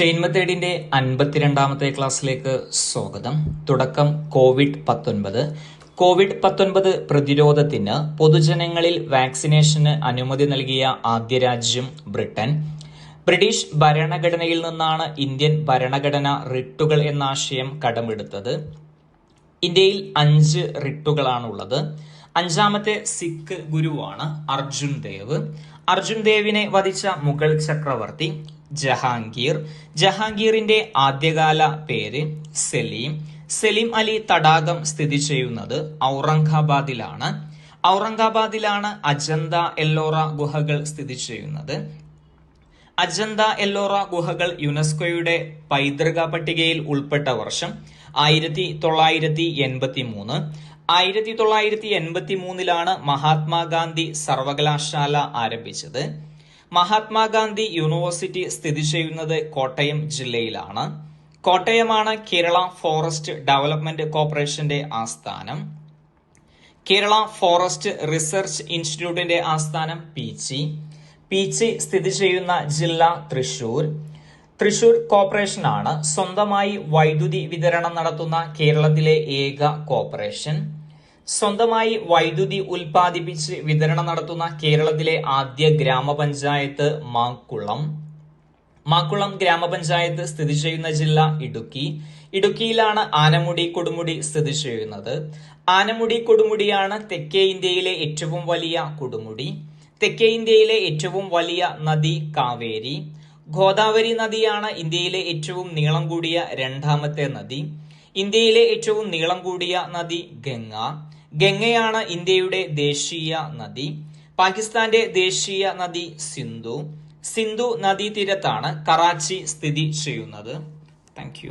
Chain മെത്തേഡിന്റെ അൻപത്തിരണ്ടാമത്തെ ക്ലാസ്സിലേക്ക് സ്വാഗതം. തുടക്കം കോവിഡ് പത്തൊൻപത്. കോവിഡ് പത്തൊൻപത് പ്രതിരോധത്തിന് പൊതുജനങ്ങളിൽ വാക്സിനേഷന് അനുമതി നൽകിയ ആദ്യ രാജ്യം ബ്രിട്ടൻ. ബ്രിട്ടീഷ് ഭരണഘടനയിൽ നിന്നാണ് ഇന്ത്യൻ ഭരണഘടന റിട്ടുകൾ എന്ന ആശയം കടമെടുത്തത്. ഇന്ത്യയിൽ അഞ്ച് റിട്ടുകളാണുള്ളത്. അഞ്ചാമത്തെ സിഖ് ഗുരുവാണ് അർജുൻ ദേവ്. അർജുൻ ദേവിനെ വധിച്ച മുഗൾ ചക്രവർത്തി ജഹാംഗീർ. ജഹാംഗീറിന്റെ ആദ്യകാല പേര് സലീം. സലീം അലി തടാകം സ്ഥിതി ചെയ്യുന്നത് ഔറംഗാബാദിലാണ്. ഔറംഗാബാദിലാണ് അജന്ത എല്ലോറ ഗുഹകൾ സ്ഥിതി ചെയ്യുന്നത്. അജന്ത എല്ലോറ ഗുഹകൾ യുനെസ്കോയുടെ പൈതൃക പട്ടികയിൽ ഉൾപ്പെട്ട വർഷം ആയിരത്തി തൊള്ളായിരത്തി എൺപത്തി മൂന്ന് ആയിരത്തി തൊള്ളായിരത്തി എൺപത്തി മൂന്നിലാണ് മഹാത്മാഗാന്ധി സർവകലാശാല ആരംഭിച്ചത്. മഹാത്മാഗാന്ധി യൂണിവേഴ്സിറ്റി സ്ഥിതി ചെയ്യുന്നത് കോട്ടയം ജില്ലയിലാണ്. കോട്ടയമാണ് കേരള ഫോറസ്റ്റ് ഡെവലപ്മെന്റ് കോർപ്പറേഷന്റെ ആസ്ഥാനം. കേരള ഫോറസ്റ്റ് റിസർച്ച് ഇൻസ്റ്റിറ്റ്യൂട്ടിന്റെ ആസ്ഥാനം പീച്ചി. പീച്ചി സ്ഥിതി ചെയ്യുന്ന ജില്ല തൃശൂർ. തൃശൂർ കോർപ്പറേഷനാണ് സ്വന്തമായി വൈദ്യുതി വിതരണം നടത്തുന്ന കേരളത്തിലെ ഏക കോർപ്പറേഷൻ. സ്വന്തമായി വൈദ്യുതി ഉൽപ്പാദിപ്പിച്ച് വിതരണം നടത്തുന്ന കേരളത്തിലെ ആദ്യ ഗ്രാമപഞ്ചായത്ത് മാക്കുളം. മാക്കുളം ഗ്രാമപഞ്ചായത്ത് സ്ഥിതി ചെയ്യുന്ന ജില്ല ഇടുക്കി. ഇടുക്കിയിലാണ് ആനമുടി കൊടുമുടി സ്ഥിതി ചെയ്യുന്നത്. ആനമുടി കൊടുമുടിയാണ് തെക്കേ ഇന്ത്യയിലെ ഏറ്റവും വലിയ കൊടുമുടി. തെക്കേ ഇന്ത്യയിലെ ഏറ്റവും വലിയ നദി കാവേരി. ഗോദാവരി നദിയാണ് ഇന്ത്യയിലെ ഏറ്റവും നീളം കൂടിയ രണ്ടാമത്തെ നദി. ഇന്ത്യയിലെ ഏറ്റവും നീളം കൂടിയ നദി ഗംഗ. ഗംഗയാണ് ഇന്ത്യയുടെ ദേശീയ നദി. പാകിസ്ഥാന്റെ ദേശീയ നദി സിന്ധു. സിന്ധു നദീതീരത്താണ് കറാച്ചി സ്ഥിതി ചെയ്യുന്നത്. താങ്ക്